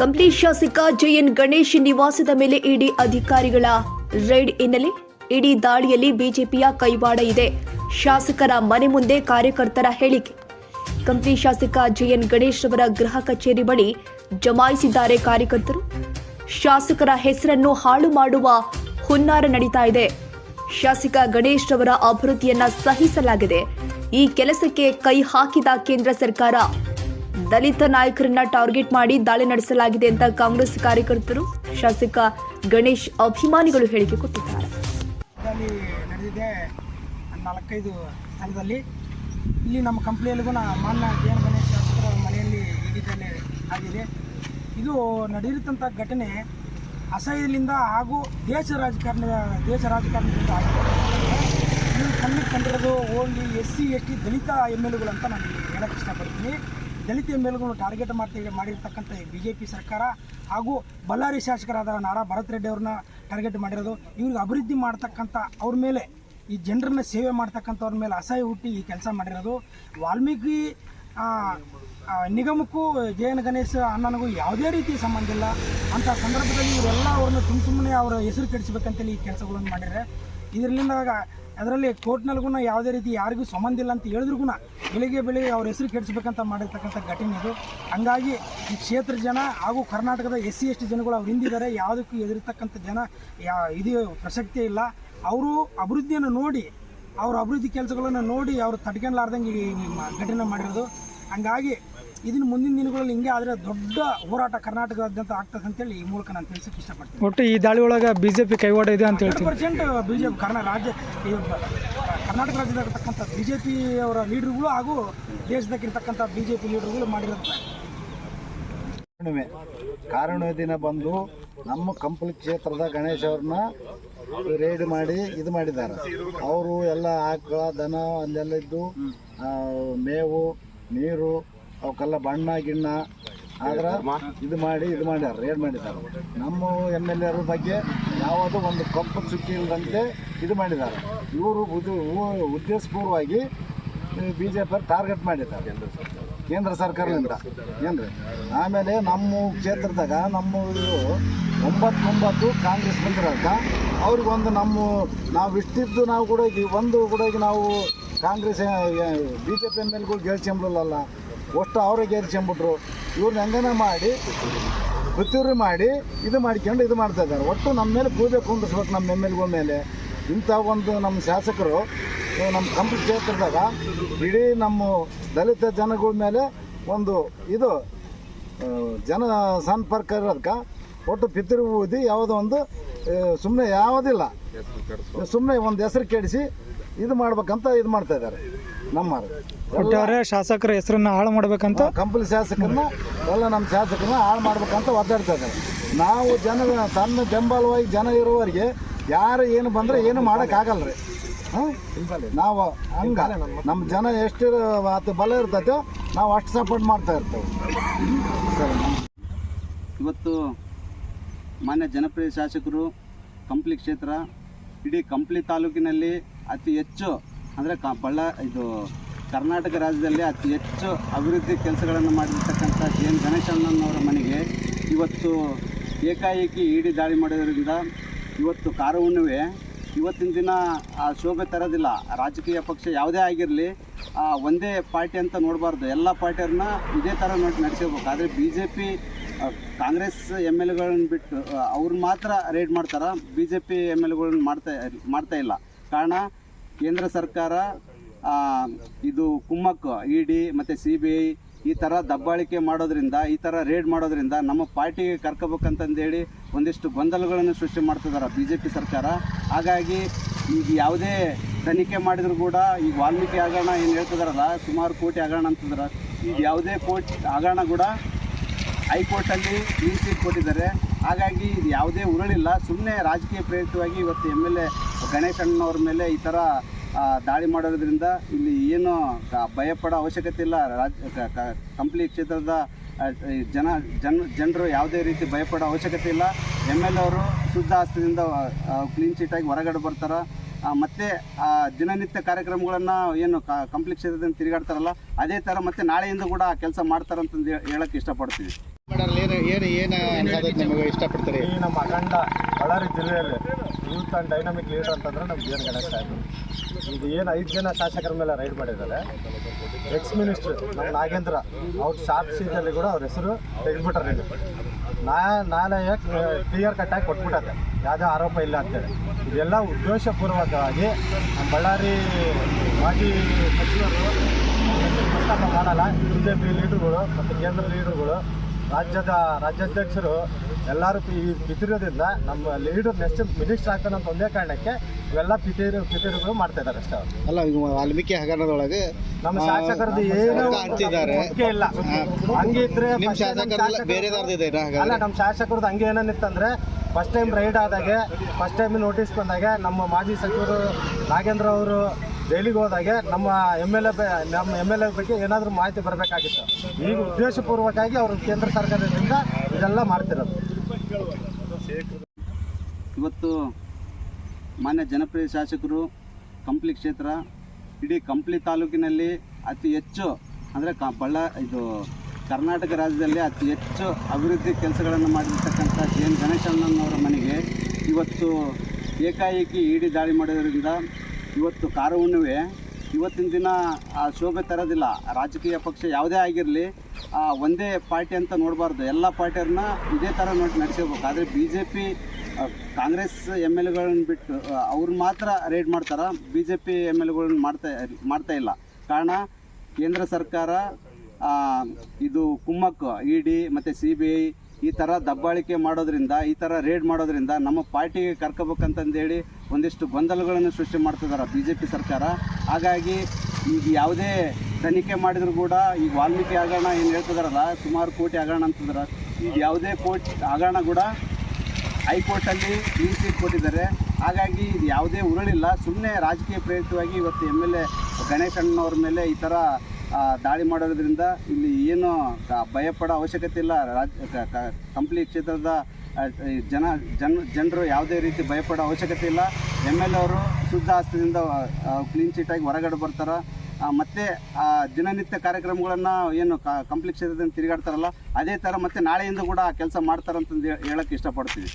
ಕಂಪ್ಲಿ ಶಾಸಕ ಜೆಎನ್ ಗಣೇಶ್ ನಿವಾಸದ ಮೇಲೆ ಇಡಿ ಅಧಿಕಾರಿಗಳ ರೈಡ್ ಹಿನ್ನೆಲೆ ಇಡೀ ದಾಳಿಯಲ್ಲಿ ಬಿಜೆಪಿಯ ಕೈವಾಡ ಇದೆ. ಶಾಸಕರ ಮನೆ ಮುಂದೆ ಕಾರ್ಯಕರ್ತರ ಹೇಳಿಕೆ. ಕಂಪ್ಲಿ ಶಾಸಕ ಜೆಎನ್ ಗಣೇಶ್ ಅವರ ಗೃಹ ಕಚೇರಿ ಬಳಿ ಜಮಾಯಿಸಿದ್ದಾರೆ ಕಾರ್ಯಕರ್ತರು. ಶಾಸಕರ ಹೆಸರನ್ನು ಹಾಳು ಮಾಡುವ ಹುನ್ನಾರ ನಡೀತಾ ಇದೆ. ಶಾಸಕ ಗಣೇಶ್ ಅವರ ಅಭಿವೃದ್ಧಿಯನ್ನ ಸಹಿಸಲಾಗಿದೆ. ಈ ಕೆಲಸಕ್ಕೆ ಕೈ ಹಾಕಿದ ಕೇಂದ್ರ ಸರ್ಕಾರ. ದಲಿತ ನಾಯಕರನ್ನ ಟಾರ್ಗೆಟ್ ಮಾಡಿ ದಾಳಿ ನಡೆಸಲಾಗಿದೆ ಅಂತ ಕಾಂಗ್ರೆಸ್ ಕಾರ್ಯಕರ್ತರು ಶಾಸಕ ಗಣೇಶ್ ಅಭಿಮಾನಿಗಳು ಹೇಳಿಕೆ ಕೊಟ್ಟಿದ್ದಾರೆ. ನಡೆದಿದೆ ನಾಲ್ಕೈದು ಸ್ಥಳದಲ್ಲಿ. ಇಲ್ಲಿ ನಮ್ಮ ಕಂಪ್ನಿಯಲ್ಲಿಗೂ ಮಾನ್ಯ ಜಿ ಎನ್ ಗಣೇಶ್ ಶಾಸಕರ ಮನೆಯಲ್ಲಿ ಇಡೀ ಆಗಿದೆ. ಇದು ನಡೆಯುತ್ತಂಥ ಘಟನೆ ಅಸಹ್ಯದಿಂದ ಹಾಗೂ ದೇಶ ರಾಜಕಾರಣದ ದೇಶ ರಾಜಕಾರಣದಿಂದ ಆಗಿದೆ ನೀವು ಕಣ್ಣಿಗೆ ಕಂಡಿರೋದು only S C S T Dalit M L ಅಂತ ನಾನು ಹೇಳಕ್ಕೆ ಇಷ್ಟಪಡ್ತೀನಿ. ದಲಿತ ಮೇಲುಗಳು ಟಾರ್ಗೆಟ್ ಮಾಡ್ತಾ ಮಾಡಿರ್ತಕ್ಕಂಥ ಬಿ ಜೆ ಪಿ ಸರ್ಕಾರ ಹಾಗೂ ಬಳ್ಳಾರಿ ಶಾಸಕರಾದ ನಾರಾ ಭರತ್ ರೆಡ್ಡಿ ಅವ್ರನ್ನ ಟಾರ್ಗೆಟ್ ಮಾಡಿರೋದು, ಇವ್ರಿಗೆ ಅಭಿವೃದ್ಧಿ ಮಾಡ್ತಕ್ಕಂಥ ಅವ್ರ ಮೇಲೆ, ಈ ಜನರನ್ನ ಸೇವೆ ಮಾಡ್ತಕ್ಕಂಥವ್ರ ಮೇಲೆ ಅಸಹ್ಯ ಹುಟ್ಟಿ ಈ ಕೆಲಸ ಮಾಡಿರೋದು. ವಾಲ್ಮೀಕಿ ನಿಗಮಕ್ಕೂ ಜೆ ಎನ್ ಗಣೇಶ್ ಅಣ್ಣನಿಗೂ ಯಾವುದೇ ರೀತಿ ಸಂಬಂಧ ಇಲ್ಲ. ಅಂಥ ಸಂದರ್ಭದಲ್ಲಿ ಇವರೆಲ್ಲ ಅವ್ರನ್ನ ಸುಮ್ಮ ಸುಮ್ಮನೆ ಅವರ ಹೆಸರು ಕೆಡಿಸ್ಬೇಕಂತೇಳಿ ಈ ಕೆಲಸಗಳನ್ನು ಮಾಡಿದ್ದಾರೆ ಇದರಿಂದ ಅದರಲ್ಲಿ ಕೋರ್ಟ್ನಲ್ಗೂ ಯಾವುದೇ ರೀತಿ ಯಾರಿಗೂ ಸಂಬಂಧ ಇಲ್ಲ ಅಂತ ಹೇಳಿದ್ರೂ ಬೆಳಿಗ್ಗೆ ಬೆಳಿಗ್ಗೆ ಅವ್ರ ಹೆಸರು ಕೆಡಿಸ್ಬೇಕಂತ ಮಾಡಿರ್ತಕ್ಕಂಥ ಘಟನೆ ಇದು. ಹಂಗಾಗಿ ಈ ಕ್ಷೇತ್ರ ಜನ ಹಾಗೂ ಕರ್ನಾಟಕದ ಎಸ್ ಸಿ ಎಸ್ ಟಿ ಜನಗಳು ಅವ್ರು ಹಿಂದಿದ್ದಾರೆ. ಯಾವುದಕ್ಕೂ ಎದುರಿರ್ತಕ್ಕಂಥ ಜನ ಯಾ, ಇದು ಪ್ರಸಕ್ತಿ ಇಲ್ಲ. ಅವರು ಅಭಿವೃದ್ಧಿಯನ್ನು ನೋಡಿ, ಅವ್ರ ಅಭಿವೃದ್ಧಿ ಕೆಲಸಗಳನ್ನು ನೋಡಿ ಅವರು ತಡ್ಕೊಂಡ್ಲಾರ್ದಂಗೆ ಘಟನೆ ಮಾಡಿರೋದು. ಹಂಗಾಗಿ ಇದನ್ನು ಮುಂದಿನ ದಿನಗಳಲ್ಲಿ ಹಿಂಗೆ ಆದರೆ ದೊಡ್ಡ ಹೋರಾಟ ಕರ್ನಾಟಕದಾದ್ಯಂತ ಆಗ್ತದೆ ಅಂತೇಳಿ ಈ ಮೂಲಕ ನಾನು ತಿಳಿಸಕ್ಕೆ ಇಷ್ಟಪಡ್ತೀನಿ. ಒಟ್ಟು ಈ ದಾಳಿ ಒಳಗೆ ಬಿ ಜೆ ಪಿ ಕೈವಾಡ ಇದೆ ಅಂತ ಹೇಳ್ತೀನಿ. ಪರ್ಸೆಂಟ್ ಬಿ ಜೆ ಪಿ ಕರ್ನಾ ರಾಜ್ಯ ಕರ್ನಾಟಕ ರಾಜ್ಯದಾಗಿರ್ತಕ್ಕಂಥ ಬಿ ಜೆ ಪಿ ಅವರ ಲೀಡ್ರುಗಳು ಹಾಗೂ ದೇಶದಾಗಿರ್ತಕ್ಕಂಥ ಬಿ ಜೆ ಪಿ ಲೀಡರ್ಗಳು ಮಾಡಿರೋದು. ಕಾರಣ ದಿನ ಬಂದು ನಮ್ಮ ಕಂಪ್ಲಿ ಕ್ಷೇತ್ರದ ಗಣೇಶ್ ಅವ್ರನ್ನ ರೇಡ್ ಮಾಡಿ ಇದು ಮಾಡಿದ್ದಾರೆ. ಅವರು ಎಲ್ಲ ಆಕಳ ದನ ಅಲ್ಲೆಲ್ಲ ಇದ್ದು ಆ, ಮೇವು ನೀರು ಅವಕ್ಕೆಲ್ಲ ಬಣ್ಣ, ಗಿಣ್ಣ, ಆದ್ರೆ ಇದು ಮಾಡಿ, ಇದು ಮಾಡ್ಯಾರ ರೇಡ್ ಮಾಡಿದ್ದಾರೆ ನಮ್ಮ ಎಂ ಎಲ್ ಎರ ಬಗ್ಗೆ ಯಾವುದೋ ಒಂದು ಕಪ್ಪು ಚುಕ್ಕಿ ಇಲ್ಲದಂತೆ ಇದು ಮಾಡಿದ್ದಾರೆ ಇವರು ಉದ್ದೇಶಪೂರ್ವವಾಗಿ ಬಿ ಜೆ ಪಿ ಟಾರ್ಗೆಟ್ ಮಾಡಿದ್ದಾರೆ. ಕೇಂದ್ರ ಸರ್ಕಾರದಿಂದ. ಏನ್ರಿ? ಆಮೇಲೆ ನಮ್ಮ ಕ್ಷೇತ್ರದಾಗ, ನಮ್ಮ ಒಂಬತ್ತು ಒಂಬತ್ತು ಕಾಂಗ್ರೆಸ್ ಬಂದಿರೋದ ಅವ್ರಿಗೊಂದು ನಮ್ಮ, ನಾವು ಇಷ್ಟಿದ್ದು ನಾವು ಕೂಡ ಒಂದು ಕೂಡ ನಾವು Congress B J P M ಎಲ್ಗಳು ಅಷ್ಟು ಅವ್ರಿಗೆ ಗೆಲ್ಸ್ಕೊಂಬಿಟ್ರು ಇವ್ರನ್ನ ಹೆಂಗನ ಮಾಡಿ ಪ್ರತಿಯೊಬ್ಬರು ಮಾಡಿ ಇದು ಮಾಡ್ಕೊಂಡು ಇದು ಮಾಡ್ತಾ ಇದ್ದಾರೆ. ಒಟ್ಟು ನಮ್ಮ ಮೇಲೆ ಪೂಜೆ ಕುಂದಿಸ್ಬೇಕು ನಮ್ಮ ಎಂ ಎಲ್ಗಳ ಮೇಲೆ. ಇಂಥ ಒಂದು ನಮ್ಮ ಶಾಸಕರು ನಮ್ಮ ಕಂಪ್ಲಿ ಕ್ಷೇತ್ರದಾಗ ಇಡೀ ನಮ್ಮ ದಲಿತ ಜನಗಳ ಮೇಲೆ ಒಂದು ಇದು ಜನ ಸಂಪರ್ಕ ಇರೋದಕ್ಕೆ ಒಟ್ಟು ಪಿತೃ ಊದಿ ಯಾವುದೋ ಒಂದು ಸುಮ್ಮನೆ ಯಾವುದಿಲ್ಲ. ಸುಮ್ಮನೆ ಒಂದು ಹೆಸರು ಕೆಡಿಸಿ ಇದು ಮಾಡ್ಬೇಕಂತ ಇದು ಮಾಡ್ತಾ ಇದ್ದಾರೆ. ನಮ್ಮವರು ಕೊಟ್ಟವ್ರೆ ಶಾಸಕರ ಹೆಸರನ್ನ ಹಾಳು ಮಾಡ್ಬೇಕಂತ? ಕಂಪನಿ ಶಾಸಕರನ್ನ ಎಲ್ಲ ನಮ್ಮ ಶಾಸಕರನ್ನ ಹಾಳು ಮಾಡ್ಬೇಕಂತ ಒದ್ದಾಡ್ತಾ ಇದ್ದಾರೆ ನಾವು ಜನ ತನ್ನ ಬೆಂಬಲವಾಗಿ ಜನ ಇರುವವರಿಗೆ ಯಾರು ಏನು ಬಂದರೆ ಏನು ಮಾಡೋಕ್ಕಾಗಲ್ಲ ರೀ. ಹಾಂ? ನಾವು ಹಂಗ ನಮ್ಮ ಜನ ಎಷ್ಟು ಅದು ಬಲ ಇರ್ತೈತೋ ನಾವು ಅಷ್ಟು ಸಪೋರ್ಟ್ ಮಾಡ್ತಾ ಇರ್ತೇವೆ. ಸರಿ. ಇವತ್ತು ಮಾನ್ಯ ಜನಪ್ರಿಯ ಶಾಸಕರು ಕಂಪ್ಲಿ ಕ್ಷೇತ್ರ ಇಡೀ ಕಂಪ್ಲಿ ತಾಲೂಕಿನಲ್ಲಿ ಅತಿ ಹೆಚ್ಚು ಅಂದರೆ ಕ ಬಳ್ಳ ಇದು ಕರ್ನಾಟಕ ರಾಜ್ಯದಲ್ಲಿ ಅತಿ ಹೆಚ್ಚು ಅಭಿವೃದ್ಧಿ ಕೆಲಸಗಳನ್ನು ಮಾಡಿರ್ತಕ್ಕಂಥ ಜಿ ಎನ್ ಗಣೇಶಣ್ಣನವರ ಮನೆಗೆ ಇವತ್ತು ಏಕಾಏಕಿ ಇಡಿ ದಾಳಿ ಮಾಡೋದ್ರಿಂದ ಇವತ್ತು ಕಾರ ಹುಣ್ಣಿವೆ ಇವತ್ತಿನ ದಿನ ಆ ಶೋಭೆ ತರೋದಿಲ್ಲ. ರಾಜಕೀಯ ಪಕ್ಷ ಯಾವುದೇ ಆಗಿರಲಿ ಒಂದೇ ಪಾರ್ಟಿ ಅಂತ ನೋಡಬಾರ್ದು. ಎಲ್ಲ ಪಾರ್ಟಿಯವ್ರನ್ನ ಇದೇ ಥರ ನೋಡಿ ನಡೆಸಬೇಕು ಆದರೆ B J P Congress M L ಎಗಳನ್ನ ಬಿಟ್ಟು ಅವ್ರು ಮಾತ್ರ ರೈಡ್ ಮಾಡ್ತಾರೆ? B J P M L ಎಗಳನ್ನ ಮಾಡ್ತಾ ಮಾಡ್ತಾ ಇಲ್ಲ. ಕಾರಣ ಕೇಂದ್ರ ಸರ್ಕಾರ ಇದು ಕುಮ್ಮಕ್ಕು, ಇ ಡಿ ಮತ್ತು ಸಿ ಬಿ ಐ ಈ ಥರ ದಬ್ಬಾಳಿಕೆ ಮಾಡೋದ್ರಿಂದ, ಈ ಥರ ರೇಡ್ ಮಾಡೋದ್ರಿಂದ ನಮ್ಮ ಪಾರ್ಟಿಗೆ ಕರ್ಕೋಬೇಕಂತಂದೇಳಿ ಒಂದಿಷ್ಟು ಗೊಂದಲಗಳನ್ನು ಸೃಷ್ಟಿ ಮಾಡ್ತಿದ್ದಾರೆ ಬಿ ಜೆ ಪಿ ಸರ್ಕಾರ. ಹಾಗಾಗಿ ಈಗ ಯಾವುದೇ ತನಿಖೆ ಮಾಡಿದ್ರು ಕೂಡ ಈಗ ವಾಲ್ಮೀಕಿ ಹಗರಣ ಏನು ಹೇಳ್ತಿದಾರಲ್ಲ, ಸುಮಾರು ಕೋಟಿ ಹಗರಣ ಅಂತಂದ್ರೆ. ಈಗ ಯಾವುದೇ ಕೋರ್ಟ್ ಹಗರಣ ಕೂಡ ಹೈಕೋರ್ಟಲ್ಲಿ ಕ್ಲೀನ್ ಚೀಟ್ ಕೊಟ್ಟಿದ್ದಾರೆ. ಹಾಗಾಗಿ ಇದು ಯಾವುದೇ ಉರುಳಿಲ್ಲ. ಸುಮ್ಮನೆ ರಾಜಕೀಯ ಪ್ರೇರಿತವಾಗಿ ಇವತ್ತು ಎಂ ಎಲ್ ಎ ಗಣೇಶ್ ಅಣ್ಣನವ್ರ ಮೇಲೆ ಈ ಥರ ದಾಳಿ ಮಾಡೋದ್ರಿಂದ ಇಲ್ಲಿ ಏನು ಭಯಪಡೋ ಅವಶ್ಯಕತೆ ಇಲ್ಲ. ರಾಜ್ ಕಂಪ್ಲಿ ಕ್ಷೇತ್ರದ ಜನ ಜನ, ಜನರು ಯಾವುದೇ ರೀತಿ ಭಯಪಡೋ ಅವಶ್ಯಕತೆ ಇಲ್ಲ. ಎಂ ಎಲ್ ಅವರು ಶುದ್ಧ ಆಸ್ತಿಯಿಂದ ಕ್ಲೀನ್ ಚೀಟಾಗಿ ಹೊರಗಡೆ ಬರ್ತಾರೆ. ಮತ್ತೆ ಆ, ದಿನನಿತ್ಯ ಕಾರ್ಯಕ್ರಮಗಳನ್ನು ಏನು ಕಂಪ್ಲಿ ಕ್ಷೇತ್ರದಿಂದ ತಿರುಗಾಡ್ತಾರಲ್ಲ ಅದೇ ಥರ ಮತ್ತೆ ನಾಳೆಯಿಂದ ಕೂಡ ಕೆಲಸ ಮಾಡ್ತಾರಂತಂದು ಹೇಳಕ್ಕೆ ಇಷ್ಟಪಡ್ತೀವಿ. ಏನು ಏನು ಏನು ಅನ್ಸೋದಕ್ಕೆ ನಿಮಗೆ ಇಷ್ಟಪಡ್ತೀರಿ? ಈ ನಮ್ಮ ಅಖಂಡ ಬಳ್ಳಾರಿ ಜಿಲ್ಲೆಯಲ್ಲಿ ಯೂತ್ ಆ್ಯಂಡ್ ಡೈನಾಮಿಕ್ ಲೀಡರ್ ಅಂತಂದ್ರೆ ನಮ್ಗೆ ಜಿ ಗಣೇಶ ಗಣೇಶ್ ಇದು ಏನು ಐದು ಜನ ಶಾಸಕರ ಮೇಲೆ ರೈಡ್ ಮಾಡಿದ್ದಾರೆ. ಎಕ್ಸ್ ಮಿನಿಸ್ಟರ್ ನಮ್ಮ ನಾಗೇಂದ್ರ, ಅವ್ರ ಶಾರ್ಟ್ ಸೀಟಲ್ಲಿ ಕೂಡ ಅವ್ರ ಹೆಸರು ತೆಗೆದ್ಬಿಟ್ಟಾರೆ ನಾ, ನ್ಯಾಯಾಲಯ ಕ್ಲಿಯರ್ ಕಟ್ಟಾಗಿ ಕೊಟ್ಬಿಟ್ಟದೆ ಯಾವುದೇ ಆರೋಪ ಇಲ್ಲ ಅಂತೇಳಿ. ಇದೆಲ್ಲ ಉದ್ದೇಶಪೂರ್ವಕವಾಗಿ ನಮ್ಮ ಬಳ್ಳಾರಿ ಮಾಜಿ ಸಚಿವರು ಮಾಡಲ್ಲ. ಬಿ ಜೆ ಪಿ ಲೀಡ್ರುಗಳು ಮತ್ತು ಕೇಂದ್ರ ಲೀಡರ್ಗಳು ರಾಜ್ಯದ ರಾಜ್ಯಾಧ್ಯಕ್ಷರು ಎಲ್ಲರೂ ಪಿ ಪಿತಿರೋದ್ರಿಂದ ನಮ್ಮ ಲೀಡರ್ ನೆಕ್ಸ್ಟ್ ಮಿನಿಸ್ಟರ್ ಆಗ್ತಾನೆ ಅಂತ ಒಂದೇ ಕಾರಣಕ್ಕೆ ಇವೆಲ್ಲ ಪಿತೇರು ಪಿತೇರುಗಳು ಮಾಡ್ತಾ ಇದ್ದಾರೆ ಅಷ್ಟೇ ಅವ್ರು. ಅಲ್ಲ ಈಗ ವಾಲ್ಮೀಕಿ ಹಗರಣದೊಳಗೆ ನಮ್ಮ ಶಾಸಕರದ್ದು ಏನು ಅಂತಿದ್ದಾರೆ. ಮುಖ್ಯ ಇಲ್ಲ. ಹಂಗಿದ್ರೆ ನಿಮ್ಮ first ನಮ್ಮ ಶಾಸಕರೆಲ್ಲ ಶಾಸಕರು- ಬೇರೆದಾರ್ದು ಇದೆ ಅಲ್ಲ ನಮ್ಮ ಶಾಸಕರದ್ದು ಹಂಗೆ ಏನೇನಿತ್ತಂದ್ರೆ ಫಸ್ಟ್ ಟೈಮ್ ರೈಡ್ ಆದಾಗೆ ಫಸ್ಟ್ ಟೈಮ್ ನೋಟಿಸ್ ಬಂದಾಗ ನಮ್ಮ ಮಾಜಿ ಸಚಿವರು ನಾಗೇಂದ್ರ ಅವರು ಜೈಲಿಗೆ ಹೋದಾಗ ನಮ್ಮ ಎಂ ಎಲ್ ಎ ನಮ್ಮ ಎಂ ಎಲ್ ಎ ಬಗ್ಗೆ ಏನಾದರೂ ಮಾಹಿತಿ ಬರಬೇಕಾಗಿತ್ತು. ಈಗ ಉದ್ದೇಶಪೂರ್ವಕವಾಗಿ ಅವರು ಕೇಂದ್ರ ಸರ್ಕಾರದಿಂದ ಇದೆಲ್ಲ ಮಾಡ್ತಿರೋದು. ಇವತ್ತು ಮಾನ್ಯ ಜನಪ್ರಿಯ ಶಾಸಕರು, ಕಂಪ್ಲಿ ಕ್ಷೇತ್ರ, ಇಡೀ ಕಂಪ್ಲಿ ತಾಲೂಕಿನಲ್ಲಿ ಅತಿ ಹೆಚ್ಚು, ಅಂದರೆ ಕ, ಬಳ್ಳ, ಇದು ಕರ್ನಾಟಕ ರಾಜ್ಯದಲ್ಲಿ ಅತಿ ಹೆಚ್ಚು ಅಭಿವೃದ್ಧಿ ಕೆಲಸಗಳನ್ನು ಮಾಡಿರ್ತಕ್ಕಂಥ ಜಿ ಎನ್ ಅವರ ಮನೆಗೆ ಇವತ್ತು ಏಕಾಏಕಿ ಇಡಿ ದಾಳಿ ಮಾಡೋದ್ರಿಂದ ಇವತ್ತು ಕಾರ ಹುಣ್ಣಿಮೆ ಇವತ್ತಿನ ದಿನ ಆ ಶೋಭೆ ತರೋದಿಲ್ಲ. ರಾಜಕೀಯ ಪಕ್ಷ ಯಾವುದೇ ಆಗಿರಲಿ ಒಂದೇ ಪಾರ್ಟಿ ಅಂತ ನೋಡಬಾರ್ದು. ಎಲ್ಲ ಪಾರ್ಟಿಯವ್ರನ್ನ ಇದೇ ಥರ ನೋಡಿ ನಡೆಸಬೇಕು ಆದರೆ B J P Congress M L ಎಗಳನ್ನ ಬಿಟ್ಟು ಅವ್ರು ಮಾತ್ರ ರೇಡ್ ಮಾಡ್ತಾರೆ? B J P M L ಎಗಳನ್ನ ಮಾಡ್ತಾ ಮಾಡ್ತಾ ಇಲ್ಲ. ಕಾರಣ ಕೇಂದ್ರ ಸರ್ಕಾರ ಇದು ಕುಮ್ಮಕ್ಕು. ಇ ಡಿ ಮತ್ತು ಸಿ ಬಿ ಐ ಈ ಥರ ದಬ್ಬಾಳಿಕೆ ಮಾಡೋದ್ರಿಂದ, ಈ ಥರ ರೇಡ್ ಮಾಡೋದ್ರಿಂದ ನಮ್ಮ ಪಾರ್ಟಿಗೆ ಕರ್ಕೋಬೇಕಂತಂದೇಳಿ ಒಂದಿಷ್ಟು ಗೊಂದಲಗಳನ್ನು ಸೃಷ್ಟಿ ಮಾಡ್ತಿದ್ದಾರೆ ಬಿ ಜೆ ಪಿ ಸರ್ಕಾರ. ಹಾಗಾಗಿ ಈಗ ಯಾವುದೇ ತನಿಖೆ ಮಾಡಿದ್ರು ಕೂಡ ಈಗ ವಾಲ್ಮೀಕಿ ಹಗರಣ ಏನು ಹೇಳ್ತಿದಾರಲ್ಲ, ಸುಮಾರು ಕೋಟಿ ಹಗರಣ ಅಂತಂದ್ರೆ. ಈಗ ಯಾವುದೇ ಕೋರ್ಟ್ ಹಗರಣ ಕೂಡ ಹೈಕೋರ್ಟಲ್ಲಿ ಕ್ಲೀನ್ ಚೀಟ್ ಕೊಟ್ಟಿದ್ದಾರೆ. ಹಾಗಾಗಿ ಇದು ಯಾವುದೇ ಉರುಳಿಲ್ಲ. ಸುಮ್ಮನೆ ರಾಜಕೀಯ ಪ್ರೇರಿತವಾಗಿ ಇವತ್ತು ಎಂ ಎಲ್ ಎ ಗಣೇಶ್ ಅಣ್ಣವ್ರ ಮೇಲೆ ಈ ಥರ ದಾಳಿ ಮಾಡೋದ್ರಿಂದ ಇಲ್ಲಿ ಏನು ಭಯಪಡೋ ಅವಶ್ಯಕತೆ ಇಲ್ಲ. ರಾಜ್ ಕಂಪ್ಲಿ ಕ್ಷೇತ್ರದ ಜನ ಜನ, ಜನರು ಯಾವುದೇ ರೀತಿ ಭಯಪಡೋ ಅವಶ್ಯಕತೆ ಇಲ್ಲ. ಎಂ ಎಲ್ ಅವರು ಶುದ್ಧ ಆಸ್ತಿಯಿಂದ ಕ್ಲೀನ್ ಚೀಟಾಗಿ ಹೊರಗಡೆ ಬರ್ತಾರೆ. ಮತ್ತೆ ದಿನನಿತ್ಯ ಕಾರ್ಯಕ್ರಮಗಳನ್ನು ಏನು ಕಂಪ್ಲಿ ಕ್ಷೇತ್ರದಿಂದ ತಿರುಗಾಡ್ತಾರಲ್ಲ, ಅದೇ ಥರ ಮತ್ತೆ ನಾಳೆಯಿಂದ ಕೂಡ ಕೆಲಸ ಮಾಡ್ತಾರಂತಂದು ಹೇಳಕ್ಕೆ ಇಷ್ಟಪಡ್ತೀವಿ.